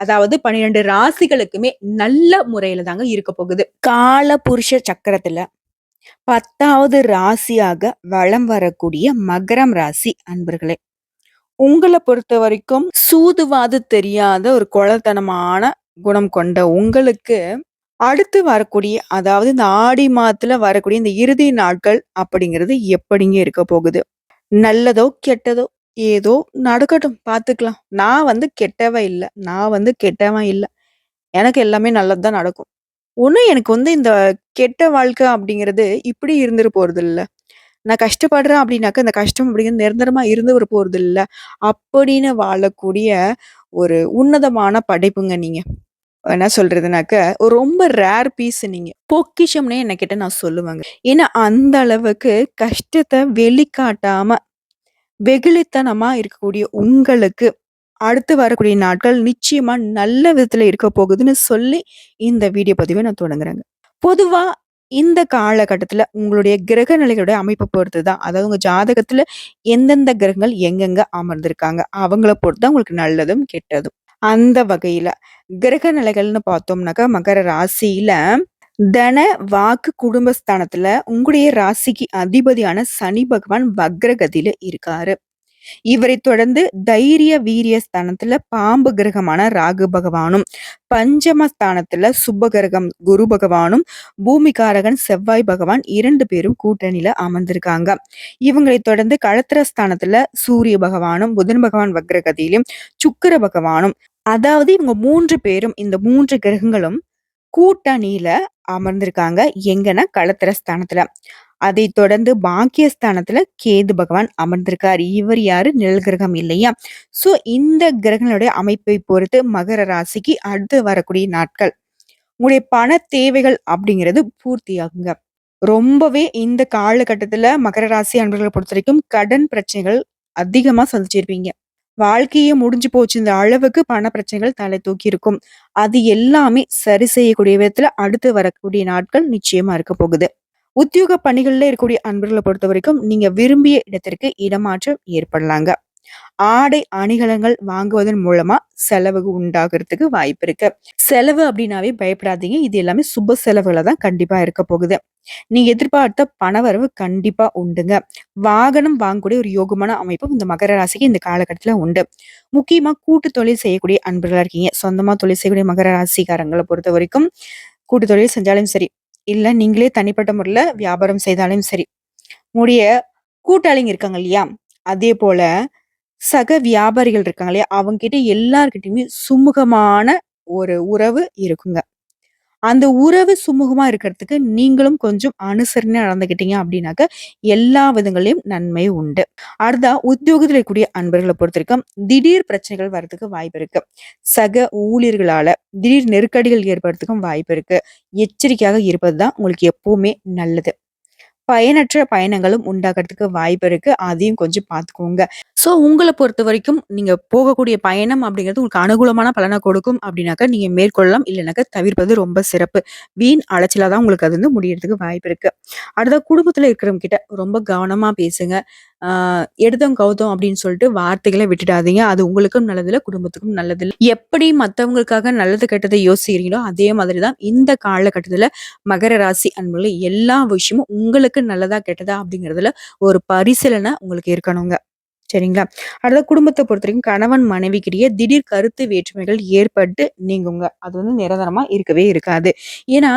அதாவது 12 ராசிகளுக்குமே நல்ல முறையில தாங்க இருக்க போகுது. கால புருஷ சக்கரத்துல 10வது ராசியாக வலம் வரக்கூடிய மகரம் ராசி அன்பர்களே. உங்களை பொறுத்த வரைக்கும் சூதுவாது தெரியாத ஒரு கொழத்தனமான குணம் கொண்ட உங்களுக்கு, அடுத்து வரக்கூடிய அதாவது இந்த ஆடி மாதத்துல வரக்கூடிய இந்த இறுதி நாட்கள் அப்படிங்கிறது எப்படிங்க இருக்க போகுது? நல்லதோ, கெட்டதோ ஏதோ நடக்கட்டும் பார்த்துக்கலாம். நான் வந்து கெட்டவன் இல்லை நான் வந்து கெட்டவன் இல்லை எனக்கு எல்லாமே நல்லது தான் நடக்கும். ஒன்று எனக்கு வந்து இந்த கெட்ட வாழ்க்கை அப்படிங்கிறது இப்படி இருந்துட்டு போகிறது இல்லை நான் கஷ்டப்படுறேன் அப்படின்னாக்க, இந்த கஷ்டம் அப்படிங்கிறது நிரந்தரமாக இருந்து நிரந்தரமா போகிறது இல்லை அப்படின்னு வாழக்கூடிய ஒரு உன்னதமான படைப்புங்க நீங்கள் என்ன சொல்றதுனாக்க, ரொம்ப ரேர் பீஸ் நீங்க. பொக்கிஷம்னே என்ன கிட்ட நான் சொல்லுவாங்க ஏன்னா அந்த அளவுக்கு கஷ்டத்தை வெளிக்காட்டாம, வெகுளித்தனமா இருக்கக்கூடிய உங்களுக்கு, அடுத்து வரக்கூடிய நாட்கள் நிச்சயமா நல்ல விதத்துல இருக்க போகுதுன்னு சொல்லி, இந்த வீடியோ பதிவை நான் தொடங்குறேங்க. பொதுவா இந்த காலகட்டத்தில் உங்களுடைய கிரக நிலைகளுடைய அமைப்பை பொறுத்து தான். அதாவது உங்கள் ஜாதகத்தில் எந்தெந்த கிரகங்கள் எங்கெங்க அமர்ந்திருக்காங்க. அவங்கள பொறுத்து தான் உங்களுக்கு நல்லதும், கெட்டதும். அந்த வகையில் கிரக நிலைகள்னு பார்த்தோம்னாக்கா, மகர ராசியில் தன, வாக்கு, குடும்பஸ்தானத்துல உங்களுடைய ராசிக்கு அதிபதியான சனி பகவான் வக்ரகதியில இருக்காரு. இவரை தொடர்ந்து தைரிய, வீரிய ஸ்தானத்துல பாம்பு கிரகமான ராகு பகவானும், பஞ்சம ஸ்தானத்துல சுப கிரகம் குரு பகவானும், பூமிகாரகன் செவ்வாய் பகவான் இரண்டு பேரும் கூட்டணியில அமர்ந்திருக்காங்க. இவங்களை தொடர்ந்து களத்திர ஸ்தானத்துல சூரிய பகவானும், புதன் பகவான் வக்ரகதியிலும், சுக்கர பகவானும் அதாவது இவங்க மூன்று பேரும் இந்த மூன்று கிரகங்களும் கூட்டணியில அமர்ந்திருக்காங்க. எங்கன்னா களத்திர ஸ்தானத்துல. அதை தொடர்ந்து பாக்கியஸ்தானத்துல கேது பகவான் அமர்ந்திருக்கார். இவர் யாரு? நிழல் கிரகம் இல்லையா? ஸோ இந்த கிரகங்களுடைய அமைப்பை பொறுத்து மகர ராசிக்கு அடுத்து வரக்கூடிய நாட்கள், உங்களுடைய பண தேவைகள் அப்படிங்கிறது பூர்த்தியாகுங்க. ரொம்பவே இந்த காலகட்டத்துல மகர ராசி அன்பவர்களை பொறுத்த வரைக்கும் கடன் பிரச்சனைகள் அதிகமா சந்திச்சிருப்பீங்க. வாழ்க்கையே முடிஞ்சு போச்சு இந்த அளவுக்கு பண பிரச்சனைகள் தலை தூக்கி இருக்கும். அது எல்லாமே சரி செய்யக்கூடிய விதத்துல அடுத்து வரக்கூடிய நாட்கள் நிச்சயமா இருக்க போகுது. உத்தியோக பணிகள்ல இருக்கக்கூடிய அன்பர்களை பொறுத்த வரைக்கும் நீங்க விரும்பிய இடத்திற்கு இடமாற்றம் ஏற்படலாங்க. ஆடை, அணிகலங்கள் வாங்குவதன் மூலமா செலவு உண்டாகுறதுக்கு வாய்ப்பு இருக்கு. செலவு அப்படின்னாவே பயப்படாதீங்க. இது எல்லாமே சுப செலவுகளை தான் கண்டிப்பா இருக்க போகுது. நீங்க எதிர்பார்த்த பணவரவு கண்டிப்பா உண்டுங்க. வாகனம் வாங்கக்கூடிய ஒரு யோகமான அமைப்பும் இந்த மகர ராசிக்கு இந்த காலகட்டத்துல உண்டு. முக்கியமா கூட்டு தொழில் செய்யக்கூடிய அன்பர்களா இருக்கீங்க. சொந்தமா தொழில் செய்யக்கூடிய மகர ராசிக்காரங்களை பொறுத்த வரைக்கும் கூட்டு தொழில் செஞ்சாலும் சரி, இல்ல நீங்களே தனிப்பட்ட முறையில வியாபாரம் செய்தாலும் சரி, உங்களுடைய கூட்டாளிங்க இருக்காங்க இல்லையா? அதே போல சக வியாபாரிகள் இருக்காங்க இல்லையா? அவங்ககிட்ட எல்லார்கிட்டயுமே சுமூகமான ஒரு உறவு இருக்குங்க. அந்த உறவு சுமூகமா இருக்கிறதுக்கு நீங்களும் கொஞ்சம் அனுசரணை நடந்துக்கிட்டீங்க அப்படின்னாக்க, எல்லா விதங்களையும் நன்மை உண்டு. அடுத்தா உத்தியோகத்தில் இருக்கக்கூடிய அன்பர்களை பொறுத்தவரைக்கும், திடீர் பிரச்சனைகள் வரதுக்கு வாய்ப்பு இருக்கு. சக ஊழியர்களால திடீர் நெருக்கடிகள் ஏற்படுறதுக்கும் வாய்ப்பு இருக்கு. எச்சரிக்கையாக இருப்பது தான் உங்களுக்கு எப்பவுமே நல்லது. பயனற்ற பயணங்களும் உண்டாகிறதுக்கு வாய்ப்பு இருக்கு. அதையும் கொஞ்சம் பார்த்துக்கோங்க. ஸோ உங்களை பொறுத்த வரைக்கும் நீங்க போகக்கூடிய பயணம் அப்படிங்கிறது உங்களுக்கு அனுகூலமான பலனை கொடுக்கும் அப்படின்னாக்கா நீங்க மேற்கொள்ளலாம். இல்லைனாக்கா தவிர்ப்பது ரொம்ப சிறப்பு. வீண் அலைச்சலா தான் உங்களுக்கு அது வந்து முடியறதுக்கு வாய்ப்பு இருக்கு. அடுத்த குடும்பத்துல இருக்கிறவங்க கிட்ட ரொம்ப கவனமா பேசுங்க. ஆ எடுத்தோம் கவுத்தோம் அப்படின்னு சொல்லிட்டு வார்த்தைகளை விட்டுடாதீங்க. அது உங்களுக்கும் நல்லதில்ல, குடும்பத்துக்கும் நல்லதில்ல. எப்படி மற்றவங்களுக்காக நல்லது கெட்டதை யோசிக்கிறீங்களோ, அதே மாதிரி தான் இந்த காலகட்டத்தில் மகர ராசி அன்புல எல்லா விஷயமும் உங்களுக்கு நல்லதா, கெட்டதா அப்படிங்கிறதுல ஒரு பரிசீலனை உங்களுக்கு இருக்கணுங்க. சரிங்களா? அதான் குடும்பத்தை பொறுத்த பொறுத்தவரைக்கும் கணவன் மனைவிக்கிடையே திடீர் கருத்து வேற்றுமைகள் ஏற்பட்டு நீங்குங்க. அது வந்து நிரந்தரமா இருக்கவே இருக்காது. ஏன்னா,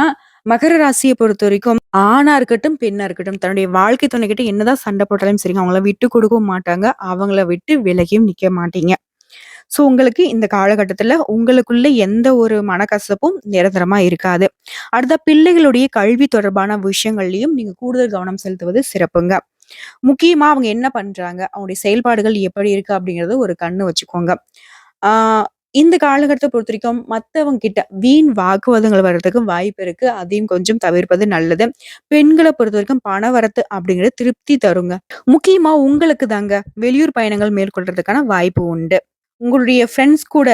மகர ராசிய பொறுத்தவரைக்கும் ஆணா இருக்கட்டும், பெண்ணா இருக்கட்டும் தன்னுடைய வாழ்க்கை துணைக்கிட்ட என்னதான் சண்டை போட்டாலும் சரிங்க, அவங்கள விட்டு கொடுக்கவும் மாட்டாங்க. அவங்கள விட்டு விலகியும் நிக்க மாட்டீங்க. ஸோ, உங்களுக்கு இந்த காலகட்டத்தில் உங்களுக்குள்ள எந்த ஒரு மனக்கசப்பும் நிரந்தரமா இருக்காது. அடுத்த பிள்ளைகளுடைய கல்வி தொடர்பான விஷயங்கள்லயும் நீங்க கூடுதல் கவனம் செலுத்துவது சிறப்புங்க. முக்கியமா அவங்க என்ன பண்றாங்க? அவங்களுடைய செயல்பாடுகள் எப்படி இருக்கு? அப்படிங்கறது ஒரு கண்ணு வச்சுக்கோங்க. இந்த காலகட்டத்தை பொறுத்த வரைக்கும் மற்றவங்க கிட்ட வீண் வாக்குவாதங்கள் வர்றதுக்கு வாய்ப்பு இருக்கு. அதையும் கொஞ்சம் தவிர்ப்பது நல்லது. பெண்களை பொறுத்த வரைக்கும் பண பணவரத்து அப்படிங்கிறது திருப்தி தருங்க. முக்கியமா உங்களுக்கு தாங்க வெளியூர் பயணங்கள் மேற்கொள்றதுக்கான வாய்ப்பு உண்டு. உங்களுடைய ஃப்ரெண்ட்ஸ் கூட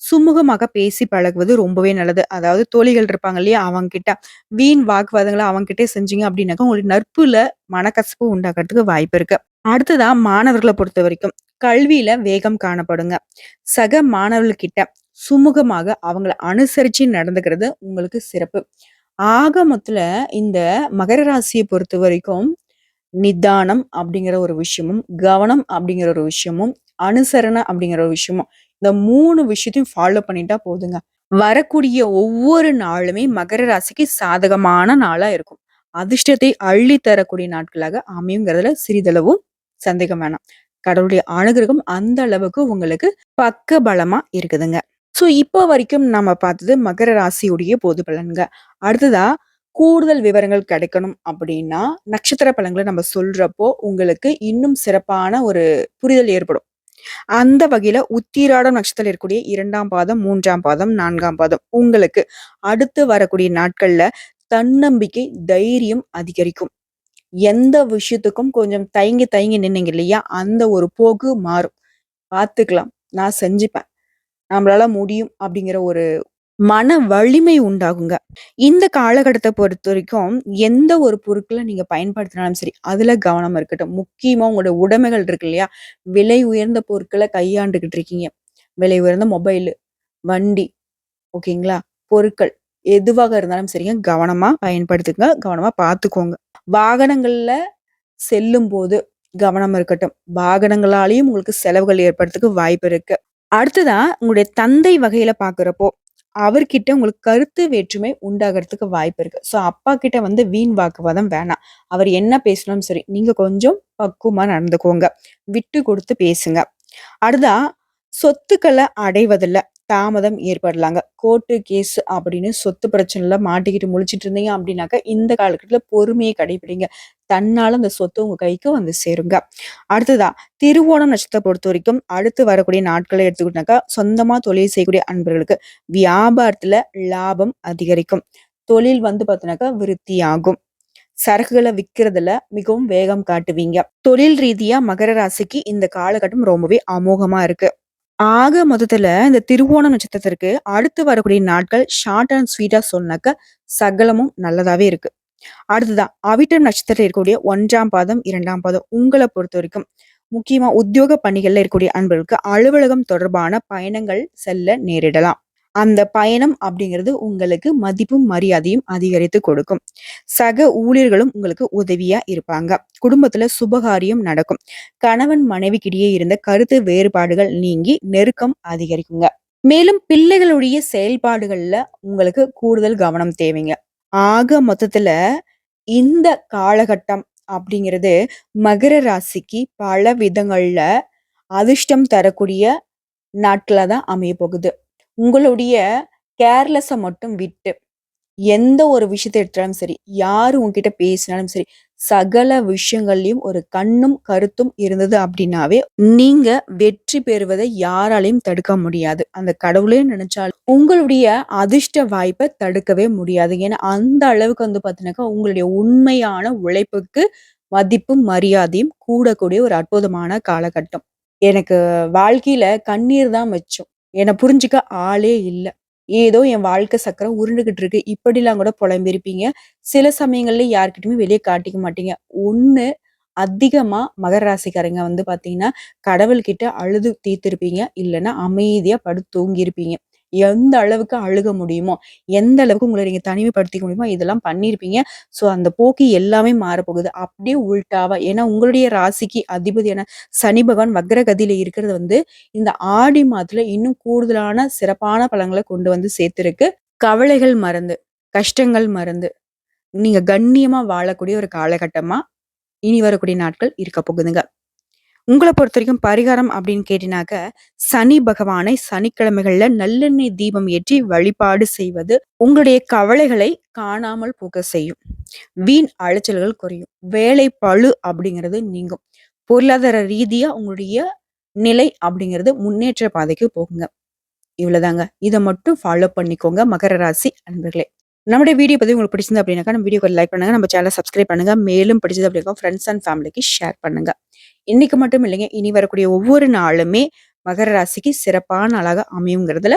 சுமூகமாக பேசி பழகுவது ரொம்பவே நல்லது. அதாவது தோழிகள் இருப்பாங்க இல்லையா? அவங்க கிட்ட வீண் வாக்குவாதங்களை அவங்க கிட்டே செஞ்சீங்க அப்படின்னாக்கா, உங்களுக்கு நட்புல மனக்கசப்பு உண்டாக்குறதுக்கு வாய்ப்பு இருக்கு. அடுத்ததா பொறுத்த வரைக்கும் கல்வியில வேகம் காணப்படுங்க. சக மாணவர்கிட்ட சுமூகமாக அவங்கள அனுசரிச்சு நடந்துக்கிறது உங்களுக்கு சிறப்பு. ஆக இந்த மகர ராசிய பொறுத்தவரைக்கும் நிதானம் அப்படிங்கிற ஒரு விஷயமும், கவனம் அப்படிங்கிற ஒரு விஷயமும், அனுசரணை அப்படிங்கிற ஒரு விஷயமும், இந்த மூணு விஷயத்தையும் ஃபாலோ பண்ணிட்டா போதுங்க. வரக்கூடிய ஒவ்வொரு நாளுமே மகர ராசிக்கு சாதகமான நாளா இருக்கும். அதிர்ஷ்டத்தை அள்ளி தரக்கூடிய நாட்களாக அமையுங்கிறதுல சிறிதளவும் சந்தேகம் வேணாம். கடவுளுடைய அனுகிரகம் அந்த அளவுக்கு உங்களுக்கு பக்க பலமா இருக்குதுங்க. ஸோ, இப்போ வரைக்கும் நம்ம பார்த்தது மகர ராசியுடைய பொது பலன்க. அடுத்ததா கூடுதல் விவரங்கள் கிடைக்கணும் அப்படின்னா, நட்சத்திர பலன்களை நம்ம சொல்றப்போ, உங்களுக்கு இன்னும் சிறப்பான ஒரு புரிதல் ஏற்படும். அந்த வகையில உத்திராடம் நட்சத்திரம் இருக்கக்கூடிய இரண்டாம் பாதம், மூன்றாம் பாதம், நான்காம் பாதம் உங்களுக்கு அடுத்து வரக்கூடிய நாட்கள்ல தன்னம்பிக்கை, தைரியம் அதிகரிக்கும். எந்த விஷயத்துக்கும் கொஞ்சம் தயங்கி தயங்கி நின்னீங்க இல்லையா? அந்த ஒரு போக்கு மாறும். பார்த்துக்கலாம். நான் செஞ்சுப்பேன். நம்மளால முடியும் அப்படிங்கிற ஒரு மன வலிமை உண்டாகுங்க. இந்த காலகட்டத்தை பொறுத்த வரைக்கும் எந்த ஒரு பொருட்களை நீங்க பயன்படுத்தினாலும் சரி, அதுல கவனம் இருக்கட்டும். முக்கியமா உங்களோட உடைமைகள் இருக்கு இல்லையா? விலை உயர்ந்த பொருட்களை கையாண்டுகிட்டு இருக்கீங்க. விலை உயர்ந்த மொபைலு, வண்டி, ஓகேங்களா? பொருட்கள் எதுவாக இருந்தாலும் சரிங்க, கவனமா பயன்படுத்துங்க. கவனமா பார்த்துக்கோங்க. வாகனங்கள்ல செல்லும்போது கவனம் இருக்கட்டும். வாகனங்களாலேயும் உங்களுக்கு செலவுகள் ஏற்படுறதுக்கு வாய்ப்பு இருக்கு. அடுத்ததா உங்களுடைய தந்தை வகையில பார்க்குறப்போ, அவர்கிட்ட உங்களுக்கு கருத்து வேற்றுமை உண்டாகிறதுக்கு வாய்ப்பு இருக்கு. ஸோ, அப்பா கிட்ட வந்து வீண் வாக்குவாதம் வேணாம். அவர் என்ன பேசினாலும் சரி, நீங்க கொஞ்சம் பக்குவமா நடந்துக்கோங்க. விட்டு கொடுத்து பேசுங்க. அடுத்தா சொத்துக்களை அடைவதில்லை தாமதம் ஏற்படலாங்க. கோர்ட்டு, கேஸ் அப்படின்னு சொத்து பிரச்சனைல மாட்டிக்கிட்டு முழிச்சிட்டு இருந்தீங்க அப்படின்னாக்கா, இந்த காலகட்டத்தில் பொறுமையை கடைபிடிங்க. தன்னால் அந்த சொத்து உங்கள் கைக்கு வந்து சேருங்க. அடுத்ததா திருவோணம் நஷ்டத்தை பொறுத்த வரைக்கும் அடுத்து வரக்கூடிய நாட்களை எடுத்துக்கிட்டோம்னாக்கா, சொந்தமாக தொழில் செய்யக்கூடிய அன்பர்களுக்கு வியாபாரத்தில் லாபம் அதிகரிக்கும். தொழில் வந்து பார்த்தோன்னாக்கா விருத்தியாகும். சரக்குகளை விற்கிறதுல மிகவும் வேகம் காட்டுவீங்க. தொழில் ரீதியா மகர ராசிக்கு இந்த காலகட்டம் ரொம்பவே அமோகமா இருக்கு. ஆக மொத்தத்துல இந்த திருவோணம் நட்சத்திரத்திற்கு அடுத்து வரக்கூடிய நாட்கள் ஷார்ட் அண்ட் ஸ்வீட்டா சொன்னாக்க சகலமும் நல்லதாவே இருக்கு. அடுத்ததான் அவிட்டம் நட்சத்திரத்தில் இருக்கக்கூடிய ஒன்றாம் பாதம், இரண்டாம் பாதம் உங்களை பொறுத்த வரைக்கும் முக்கியமா உத்தியோக பணிகள்ல இருக்கக்கூடிய அன்பர்களுக்கு அலுவலகம் தொடர்பான பயணங்கள் செல்ல நேரிடலாம். அந்த பயணம் அப்படிங்கிறது உங்களுக்கு மதிப்பும், மரியாதையும் அதிகரித்து கொடுக்கும். சக ஊழியர்களும் உங்களுக்கு உதவியா இருப்பாங்க. குடும்பத்துல சுபகாரியம் நடக்கும். கணவன் மனைவிக்கிடையே இருந்த கருத்து வேறுபாடுகள் நீங்கி நெருக்கம் அதிகரிக்குங்க. மேலும் பிள்ளைகளுடைய செயல்பாடுகள்ல உங்களுக்கு கூடுதல் கவனம் தேவைங்க. ஆக மொத்தத்துல இந்த காலகட்டம் அப்படிங்கிறது மகர ராசிக்கு பல விதங்கள்ல அதிர்ஷ்டம் தரக்கூடிய நாட்களாக தான் அமையப்போகுது. உங்களுடைய கேர்லெஸ்ஸை மட்டும் விட்டு, எந்த ஒரு விஷயத்தை எடுத்தாலும் சரி, யார் உங்ககிட்ட பேசினாலும் சரி, சகல விஷயங்கள்லையும் ஒரு கண்ணும், கருத்தும் இருந்தது அப்படின்னாவே, நீங்க வெற்றி பெறுவதை யாராலையும் தடுக்க முடியாது. அந்த கடவுளே நினைச்சாலும் உங்களுடைய அதிர்ஷ்ட வாய்ப்பை தடுக்கவே முடியாது. ஏன்னா, அந்த அளவுக்கு வந்து பார்த்தீங்கன்னாக்கா, உங்களுடைய உண்மையான உழைப்புக்கு மதிப்பும், மரியாதையும் கூடக்கூடிய ஒரு அற்புதமான காலகட்டம். எனக்கு வாழ்க்கையில கண்ணீர் தான் வச்சோம் என்னை புரிஞ்சுக்க ஆளே இல்லை ஏதோ என் வாழ்க்கை சக்கரம் உருண்டுகிட்டு இருக்கு. இப்படிலாம் கூட புலம்பிருப்பீங்க சில சமயங்கள்ல யார்கிட்டயுமே வெளியே காட்டிக்க மாட்டீங்க. ஒன்று அதிகமா மகர ராசிக்காரங்க வந்து பார்த்தீங்கன்னா, கடவுள்கிட்ட அழுது தீர்த்திருப்பீங்க. இல்லைன்னா அமைதியா படுத்து தூங்கியிருப்பீங்க. எந்த அளவுக்கு அழுக முடியுமோ, எந்த அளவுக்கு உங்களை நீங்க தனிமைப்படுத்திக்க முடியுமோ, இதெல்லாம் பண்ணியிருப்பீங்க. ஸோ அந்த போக்கு எல்லாமே மாறப்போகுது. அப்படியே உள்டாவா ஏன்னா உங்களுடைய ராசிக்கு அதிபதியான சனி பகவான் வக்ரகதியில இருக்கிறது வந்து, இந்த ஆடி மாதத்துல இன்னும் கூடுதலான சிறப்பான பழங்களை கொண்டு வந்து சேர்த்திருக்கு. கவலைகள் மறந்து, கஷ்டங்கள் மறந்து, நீங்க கண்ணியமா வாழக்கூடிய ஒரு காலகட்டமா, இனி வரக்கூடிய நாட்கள் இருக்க போகுதுங்க. உங்களை பொறுத்த வரைக்கும் பரிகாரம் அப்படின்னு கேட்டினாக்க சனி பகவானை சனிக்கிழமைகள்ல நல்லெண்ணெய் தீபம் ஏற்றி வழிபாடு செய்வது, உங்களுடைய கவலைகளை காணாமல் போக செய்யும். வீண் அலைச்சல்கள் குறையும். வேலை பளு அப்படிங்கிறது நீங்கும். பொருளாதார ரீதியா உங்களுடைய நிலை அப்படிங்கிறது முன்னேற்ற பாதைக்கு போகுங்க. இவ்வளவுதாங்க. இதை மட்டும் ஃபாலோ பண்ணிக்கோங்க மகர ராசி அன்பர்களே. நம்முடைய வீடியோ பதிவு உங்களுக்கு பிடிச்சிருந்தது அப்படின்னாக்கா, நம்ம வீடியோக்கு லைக் பண்ணுங்க. நம்ம சேனலை சப்ஸ்கிரைப் பண்ணுங்க. மேலும் பிடிச்சது அப்படின்னா ஃப்ரெண்ட்ஸ் அண்ட் ஃபேமிலிக்கு ஷேர் பண்ணுங்க. இன்னைக்கு மட்டும் இல்லைங்க. இனி வரக்கூடிய ஒவ்வொரு நாளுமே மகர ராசிக்கு சிறப்பான நாளாக அமையுங்கிறதுல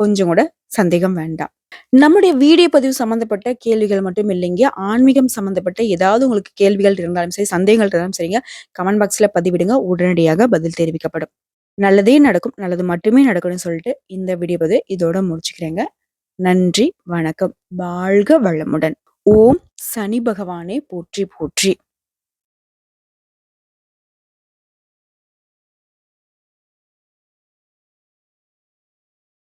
கொஞ்சம் கூட சந்தேகம் வேண்டாம். நம்முடைய வீடியோ பதிவு சம்மந்தப்பட்ட கேள்விகள் மட்டும் இல்லைங்க. ஆன்மீகம் சம்மந்தப்பட்ட ஏதாவது உங்களுக்கு கேள்விகள் இருந்தாலும் சரி, சந்தேகங்கள் இருந்தாலும் சரிங்க, கமெண்ட் பாக்ஸ்ல பதிவிடுங்க. உடனடியாக பதில் தெரிவிக்கப்படும். நல்லதே நடக்கும். நல்லது மட்டுமே நடக்கும்னு சொல்லிட்டு இந்த வீடியோ பதிவு இதோட முடிச்சுக்கிறேங்க. நன்றி, வணக்கம். வாழ்க வளமுடன். ஓம் சனி பகவானே போற்றி போற்றி.